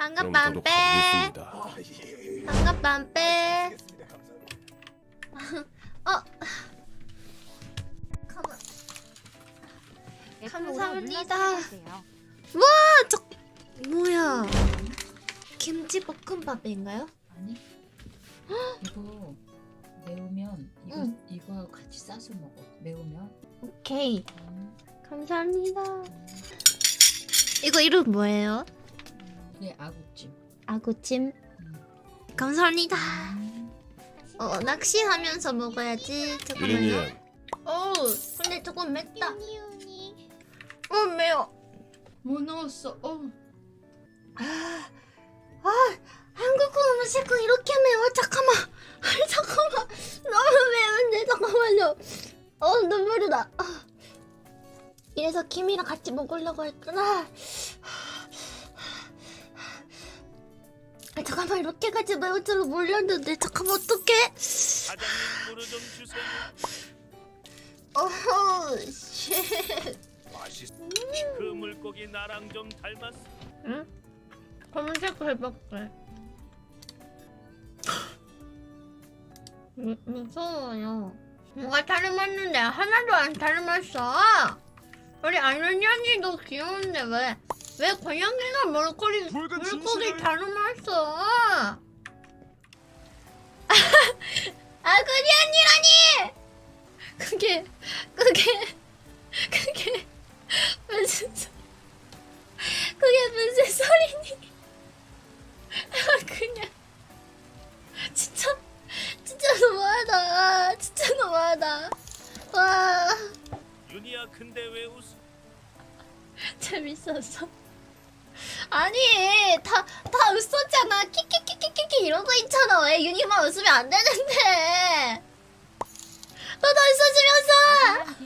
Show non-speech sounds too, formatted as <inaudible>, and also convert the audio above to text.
반갑 가보겠습니다. 반갑 빰빼 어 가만 감사합니다. 와, 저 뭐야? 김치 볶음밥인가요? 아니 이거 매우면 이거 응. 이거 같이 싸서 먹어 매우면 오케이. 음, 감사합니다. 이거 이름 뭐예요? 이게 아구찜 아구찜. 음. 감사합니다. 음, 어, 낚시하면서 먹어야지. 잠깐만요. 어, 근데 조금 맵다. 어, 매워. 뭐 넣었어 어 아, 한국 음식은 이렇게 매워. 잠깐만. <laughs> 아니, 잠깐만. 너무 매운데, 잠깐만요. 어, 눈물이 나. 아. 이래서 김이랑 같이 먹으려고 했구나. 아, 잠깐만, 이렇게 까지 매울 줄은 몰랐는데, 잠깐만, 어떡해? 어허, 쉣. 그 물고기 나랑 좀 닮았어. 응? 검색해볼게. 무, 무서워요. 뭐가 닮았는데 하나도 안 닮았어. 우리 언니도 귀여운데 왜? 왜 고양이가 물고기 물고기 닮았어? <laughs> 아 그게 아니라니! 그게 그게 그게 무슨 소... 그게 무슨 소리니? 아 그냥 진짜 진짜 너무하다 진짜 너무하다 와 윤희야 근데 왜 웃어? 재밌었어 아니 다 다 웃었잖아. 키키키키키키 이러고 있잖아. 왜 윤희만 웃으면 안 되는데. 너도 웃어주면서